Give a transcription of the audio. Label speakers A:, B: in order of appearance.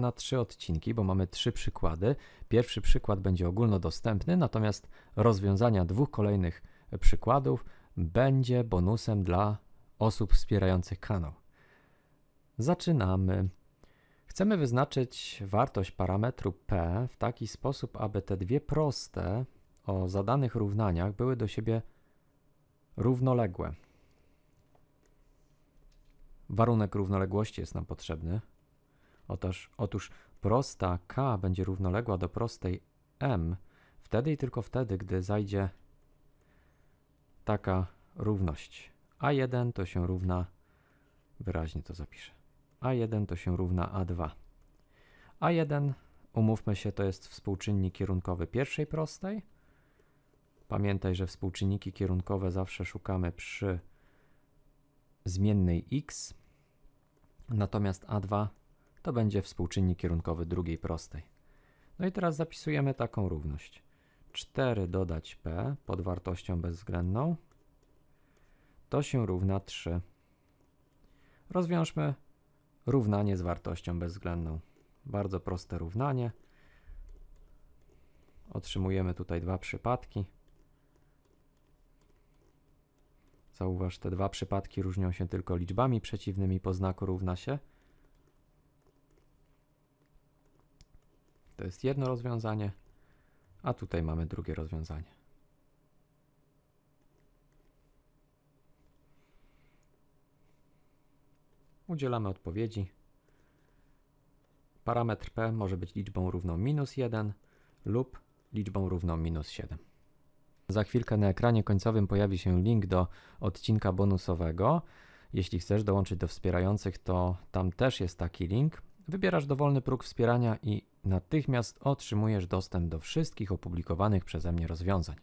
A: na trzy odcinki, bo mamy trzy przykłady. Pierwszy przykład będzie ogólnodostępny, natomiast rozwiązania dwóch kolejnych przykładów będzie bonusem dla osób wspierających kanał. Zaczynamy. Chcemy wyznaczyć wartość parametru p w taki sposób, aby te dwie proste o zadanych równaniach były do siebie równoległe. Warunek równoległości jest nam potrzebny. Otóż, otóż prosta k będzie równoległa do prostej m wtedy i tylko wtedy, gdy zajdzie taka równość. a1 to się równa, wyraźnie to zapiszę, a1 to się równa a2. a1, umówmy się, to jest współczynnik kierunkowy pierwszej prostej. Pamiętaj, że współczynniki kierunkowe zawsze szukamy przy zmiennej x, natomiast a2 to będzie współczynnik kierunkowy drugiej prostej. No i teraz zapisujemy taką równość. 4 dodać p pod wartością bezwzględną to się równa 3. Rozwiążmy równanie z wartością bezwzględną. Bardzo proste równanie. Otrzymujemy tutaj dwa przypadki. Zauważ, te dwa przypadki różnią się tylko liczbami przeciwnymi po znaku równa się. To jest jedno rozwiązanie, a tutaj mamy drugie rozwiązanie. Udzielamy odpowiedzi. Parametr p może być liczbą równą minus 1 lub liczbą równą minus 7. Za chwilkę na ekranie końcowym pojawi się link do odcinka bonusowego. Jeśli chcesz dołączyć do wspierających, to tam też jest taki link. Wybierasz dowolny próg wspierania i natychmiast otrzymujesz dostęp do wszystkich opublikowanych przeze mnie rozwiązań.